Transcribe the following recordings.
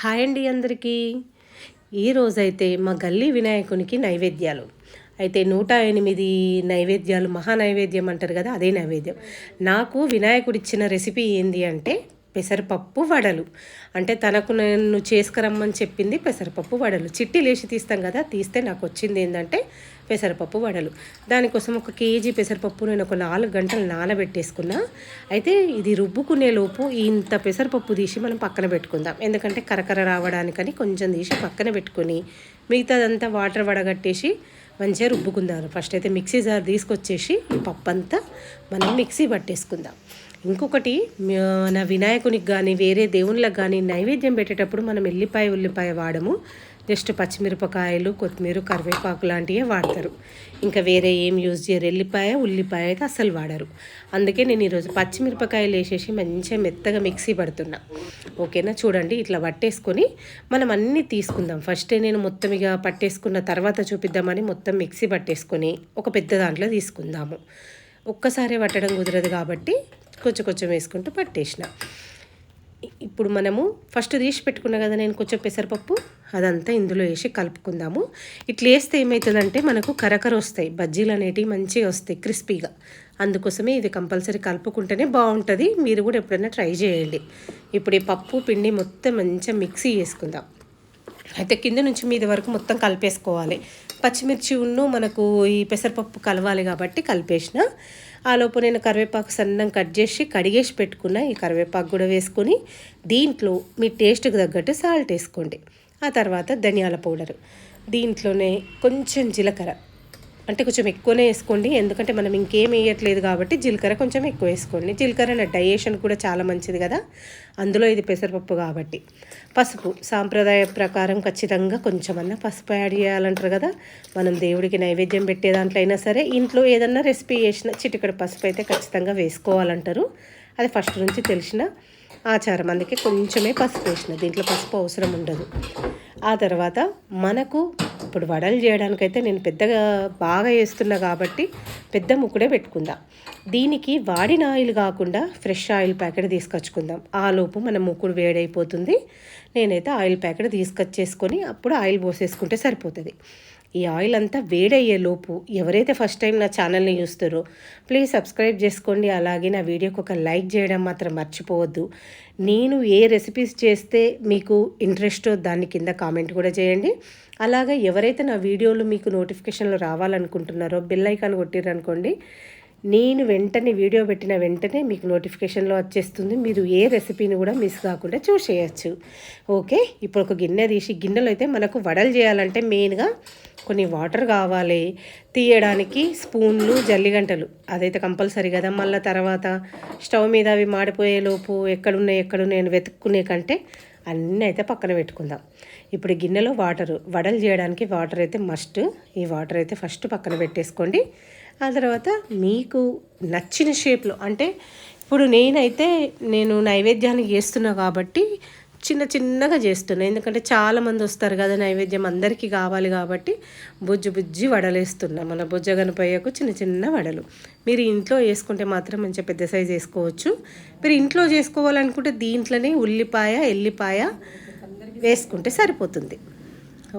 Hi అండి అందరికీ. ఈరోజైతే మా గల్లీ వినాయకునికి నైవేద్యాలు. అయితే నూట ఎనిమిది నైవేద్యాలు మహా నైవేద్యం అంటారు కదా అదే నైవేద్యం. నాకు వినాయకుడు ఇచ్చిన రెసిపీ ఏంది అంటే పెసరపప్పు వడలు. అంటే తనకు నేను చేసుకురమ్మని చెప్పింది పెసరపప్పు వడలు. చిట్టి లేచి తీస్తాం కదా తీస్తే నాకు వచ్చింది ఏంటంటే పెసరపప్పు వడలు. దానికోసం ఒక కేజీ పెసరపప్పు నేను ఒక నాలుగు గంటలు నానబెట్టేసుకున్నా. అయితే ఇది రుబ్బుకునే లోపు ఇంత పెసరపప్పు తీసి మనం పక్కన పెట్టుకుందాం. ఎందుకంటే కరకర రావడానికని కొంచెం తీసి పక్కన పెట్టుకొని మిగతాదంతా వాటర్ వడగట్టేసి మంచిగా రుబ్బుకుందాం. ఫస్ట్ అయితే మిక్సీ జార్ తీసుకొచ్చేసి ఈ పప్పు అంతా మనం మిక్సీ పట్టేసుకుందాం. ఇంకొకటి మన వినాయకునికి కానీ వేరే దేవుళ్ళకి కానీ నైవేద్యం పెట్టేటప్పుడు మనం ఎల్లిపాయ ఉల్లిపాయ వాడము. జస్ట్ పచ్చిమిరపకాయలు కొత్తిమీర కరివేపాకు లాంటివే వాడతారు. ఇంకా వేరే ఏం యూజ్ చేయరు. ఎల్లిపాయ ఉల్లిపాయ అయితే అసలు వాడరు. అందుకే నేను ఈరోజు పచ్చిమిరపకాయలు వేసేసి మంచిగా మెత్తగా మిక్సీ పడుతున్నా. ఓకేనా? చూడండి ఇట్లా పట్టేసుకొని మనం అన్నీ తీసుకుందాం. ఫస్ట్ నేను మొత్తం ఇక పట్టేసుకున్న తర్వాత చూపిద్దామని మొత్తం మిక్సీ పట్టేసుకొని ఒక పెద్ద దాంట్లో తీసుకుందాము. ఒక్కసారి పట్టడం కుదరదు కాబట్టి కొంచెం కొంచెం వేసుకుంటూ పట్టేసిన. ఇప్పుడు మనము ఫస్ట్ తీసి పెట్టుకున్నా కదా నేను కొంచెం పెసరపప్పు? అదంతా ఇందులో వేసి కలుపుకుందాము. ఇట్లా వేస్తే ఏమవుతుందంటే మనకు కరకర వస్తాయి. బజ్జీలు అనేటివి మంచిగా వస్తాయి క్రిస్పీగా. అందుకోసమే ఇది కంపల్సరీ కలుపుకుంటేనే బాగుంటుంది. మీరు కూడా ఎప్పుడైనా ట్రై చేయండి. ఇప్పుడు ఈ పప్పు పిండి మొత్తం మంచిగా మిక్సీ చేసుకుందాం. అయితే కింద నుంచి మీద వరకు మొత్తం కలిపేసుకోవాలి. పచ్చిమిర్చి ఉన్ను మనకు ఈ పెసరపప్పు కలవాలి కాబట్టి కలిపేసిన. ఆలోపు నేను కరివేపాకు సన్నం కట్ చేసి కడిగేసి పెట్టుకున్న ఈ కరివేపాకు కూడా వేసుకొని దీంట్లో మీ టేస్ట్కి తగ్గట్టు సాల్ట్ వేసుకోండి. ఆ తర్వాత ధనియాల పౌడర్. దీంట్లోనే కొంచెం జీలకర్ర. అంటే కొంచెం ఎక్కువనే వేసుకోండి. ఎందుకంటే మనం ఇంకేం వేయట్లేదు కాబట్టి జీలకర్ర కొంచెం ఎక్కువ వేసుకోండి. జీలకర్ర డైజెషన్ కూడా చాలా మంచిది కదా. అందులో ఇది పెసరపప్పు కాబట్టి. పసుపు. సాంప్రదాయ ప్రకారం ఖచ్చితంగా కొంచెమన్నా పసుపు యాడ్ చేయాలంటారు కదా. మనం దేవుడికి నైవేద్యం పెట్టే దాంట్లో అయినా సరే ఇంట్లో ఏదన్నా రెసిపీ చేసిన చిటికడ పసుపు అయితే ఖచ్చితంగా వేసుకోవాలంటారు. అది ఫస్ట్ నుంచి తెలిసిన ఆచారం. అందుకే కొంచెమే పసుపు వేసిన. దీంట్లో పసుపు అవసరం ఉండదు. ఆ తర్వాత మనకు ఇప్పుడు వడలు చేయడానికైతే నేను పెద్దగా బాగా వేస్తున్నా కాబట్టి పెద్ద ముక్కుడే పెట్టుకుందాం. దీనికి వాడిన ఆయిల్ కాకుండా ఫ్రెష్ ఆయిల్ ప్యాకెట్ తీసుకొచ్చుకుందాం. ఆ లోపు మన ముక్కుడు వేడైపోతుంది. నేనైతే ఆయిల్ ప్యాకెట్ తీసుకొచ్చేసుకొని అప్పుడు ఆయిల్ పోసేసుకుంటే సరిపోతుంది. ఈ ఆయిల్ అంతా వేడయ్యే లోపు ఎవరైతే ఫస్ట్ టైం నా ఛానల్ని చూస్తారో ప్లీజ్ సబ్స్క్రైబ్ చేసుకోండి. అలాగే నా వీడియోకి ఒక లైక్ చేయడం మాత్రం మర్చిపోవద్దు. నేను ఏ రెసిపీస్ చేస్తే మీకు ఇంట్రెస్టో దాని కింద కామెంట్ కూడా చేయండి. అలాగే ఎవరైతే నా వీడియోలు మీకు నోటిఫికేషన్లు రావాలనుకుంటున్నారో బెల్ ఐకాన్ కొట్టిరనుకోండి నేను వెంటనే వీడియో పెట్టిన వెంటనే మీకు నోటిఫికేషన్లో వచ్చేస్తుంది. మీరు ఏ రెసిపీని కూడా మిస్ కాకుండా చూసేయచ్చు. ఓకే? ఇప్పుడు ఒక గిన్నె తీసి గిన్నెలో అయితే మనకు వడలు చేయాలంటే మెయిన్గా కొన్ని వాటర్ కావాలి. తీయడానికి స్పూన్లు జల్లిగంటలు. అదైతే కంపల్సరీ కదా. మళ్ళీ తర్వాత స్టవ్ మీద అవి మాడిపోయేలోపు ఎక్కడున్నాయి ఎక్కడున్నాయి వెతుక్కునే కంటే అన్నీ అయితే పక్కన పెట్టుకుందాం. ఇప్పుడు గిన్నెలో వాటర్. వడలు చేయడానికి వాటర్ అయితే మస్ట్. ఈ వాటర్ అయితే ఫస్ట్ పక్కన పెట్టేసుకోండి. ఆ తర్వాత మీకు నచ్చిన షేప్లో అంటే ఇప్పుడు నేనైతే నేను నైవేద్యానికి చేస్తున్నా కాబట్టి చిన్న చిన్నగా చేస్తున్నా. ఎందుకంటే చాలామంది వస్తారు కదా నైవేద్యం అందరికీ కావాలి కాబట్టి బుజ్జి బుజ్జి వడలేస్తున్నా. మన బుజ్జ గణపయ్యకు చిన్న చిన్న వడలు. మీరు ఇంట్లో వేసుకుంటే మాత్రం మంచిగా పెద్ద సైజ్ వేసుకోవచ్చు. మీరు ఇంట్లో చేసుకోవాలనుకుంటే దీంట్లోనే ఉల్లిపాయ ఎల్లిపాయ వేసుకుంటే సరిపోతుంది.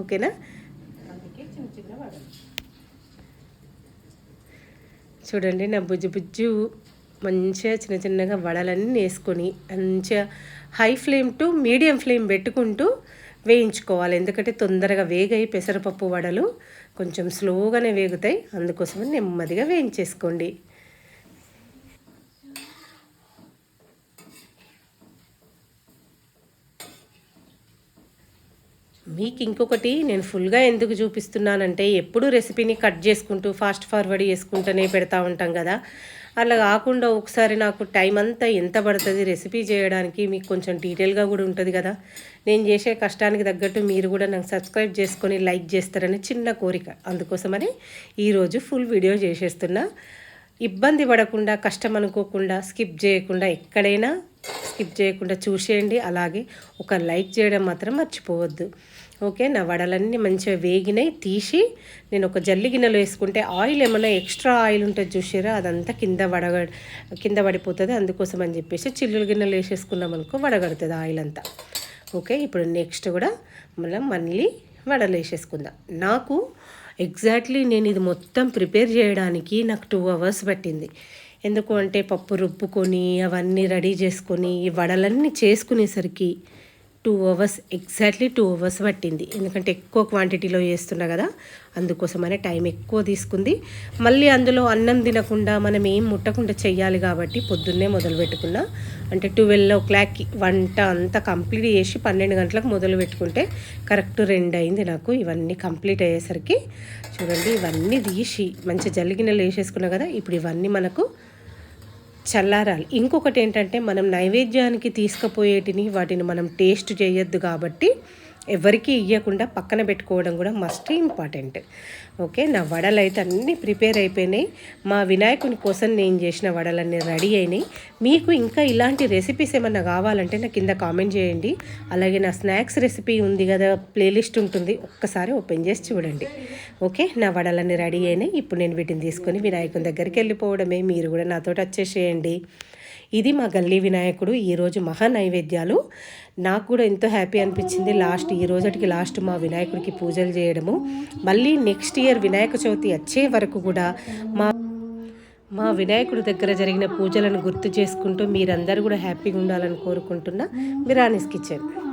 ఓకేనా? చూడండి నా బుజ్జు బుజ్జు మంచిగా చిన్న చిన్నగా వడలన్నీ వేసుకొని మంచిగా high flame to medium flame పెట్టుకుంటూ వేయించుకోవాలి. ఎందుకంటే తొందరగా వేగాయి పెసరపప్పు వడలు. కొంచెం స్లోగానే వేగుతాయి. అందుకోసమని నెమ్మదిగా వేయించేసుకోండి. మీకు ఇంకొకటి నేను ఫుల్గా ఎందుకు చూపిస్తున్నానంటే ఎప్పుడు రెసిపీని కట్ చేసుకుంటూ ఫాస్ట్ ఫార్వర్డ్ చేసుకుంటూనే పెడతా ఉంటాం కదా. అలా కాకుండా ఒకసారి నాకు టైం అంతా ఎంత పడుతుంది రెసిపీ చేయడానికి మీకు కొంచెం డీటెయిల్గా కూడా ఉంటుంది కదా. నేను చేసే కష్టానికి తగ్గట్టు మీరు కూడా నాకు సబ్స్క్రైబ్ చేసుకొని లైక్ చేస్తారని చిన్న కోరిక. అందుకోసమని ఈరోజు ఫుల్ వీడియో చేసేస్తున్నా. ఇబ్బంది పడకుండా కష్టం అనుకోకుండా స్కిప్ చేయకుండా ఎక్కడైనా స్కిప్ చేయకుండా చూసేయండి. అలాగే ఒక లైక్ చేయడం మాత్రం మర్చిపోవద్దు. ఓకే? నా వడలన్నీ మంచిగా వేగినాయి. తీసి నేను ఒక జల్లి గిన్నెలో వేసుకుంటే ఆయిల్ ఏమైనా ఎక్స్ట్రా ఆయిల్ ఉంటుంది చూసారా అదంతా కింద వడగ కింద పడిపోతుంది. అందుకోసం అని చెప్పేసి చిల్లుల గిన్నెలు వేసేసుకున్నాం అనుకో వడగడుతుంది ఆయిల్ అంతా. ఓకే? ఇప్పుడు నెక్స్ట్ కూడా మనం మళ్ళీ వడలు వేసేసుకుందాం. నాకు ఎగ్జాక్ట్లీ నేను ఇది మొత్తం ప్రిపేర్ చేయడానికి నాకు టూ అవర్స్ పట్టింది. ఎందుకు అంటే పప్పు రుబ్బుకొని అవన్నీ రెడీ చేసుకొని ఈ వడలన్నీ చేసుకునేసరికి two hours exactly two hours పట్టింది. ఎందుకంటే ఎక్కువ క్వాంటిటీలో చేస్తున్నా కదా అందుకోసమనే టైం ఎక్కువ తీసుకుంది. మళ్ళీ అందులో అన్నం తినకుండా మనం ఏం ముట్టకుండా చెయ్యాలి కాబట్టి పొద్దున్నే మొదలు పెట్టుకున్నా. అంటే ట్వెల్వ్ ఓ క్లాక్కి వంట అంతా కంప్లీట్ చేసి పన్నెండు గంటలకు మొదలు పెట్టుకుంటే కరెక్ట్ రెండు అయింది నాకు. ఇవన్నీ కంప్లీట్ అయ్యేసరికి చూడండి ఇవన్నీ తీసి మంచి జల్లిగినెలు వేసేసుకున్నా కదా ఇప్పుడు ఇవన్నీ మనకు చల్లారాలి. ఇంకొకటి ఏంటంటే మనం నైవేద్యానికి తీసుకుపోయేటిని వాటిని మనం టేస్ట్ చేయొద్దు కాబట్టి ఎవరికి ఇవ్వకుండా పక్కన పెట్టుకోవడం కూడా మస్ట్ ఇంపార్టెంట్. ఓకే నా వడలు అయితే అన్నీ ప్రిపేర్ అయిపోయినాయి. మా వినాయకుని కోసం నేను చేసిన వడలన్నీ రెడీ అయినాయి. మీకు ఇంకా ఇలాంటి రెసిపీస్ ఏమన్నా కావాలంటే నా కింద కామెంట్ చేయండి. అలాగే నా స్నాక్స్ రెసిపీ ఉంది కదా ప్లేలిస్ట్ ఉంటుంది ఒక్కసారి ఓపెన్ చేసి చూడండి. ఓకే నా వడలన్నీ రెడీ అయినాయి. ఇప్పుడు నేను వీటిని తీసుకొని వినాయకుని దగ్గరికి వెళ్ళిపోవడమే. మీరు కూడా నాతో వచ్చేసేయండి ఇది మా గల్లీ వినాయకుడు. ఈరోజు మహా నైవేద్యాలు. నాకు కూడా ఎంతో హ్యాపీ అనిపించింది. లాస్ట్ ఈ రోజుకి లాస్ట్ మా వినాయకుడికి పూజలు చేయడము. మళ్ళీ నెక్స్ట్ ఇయర్ వినాయక చవితి వచ్చే వరకు కూడా మా మా వినాయకుడి దగ్గర జరిగిన పూజలను గుర్తు చేసుకుంటూ మీరందరూ కూడా హ్యాపీగా ఉండాలని కోరుకుంటున్నా. మిరానీస్ కిచెన్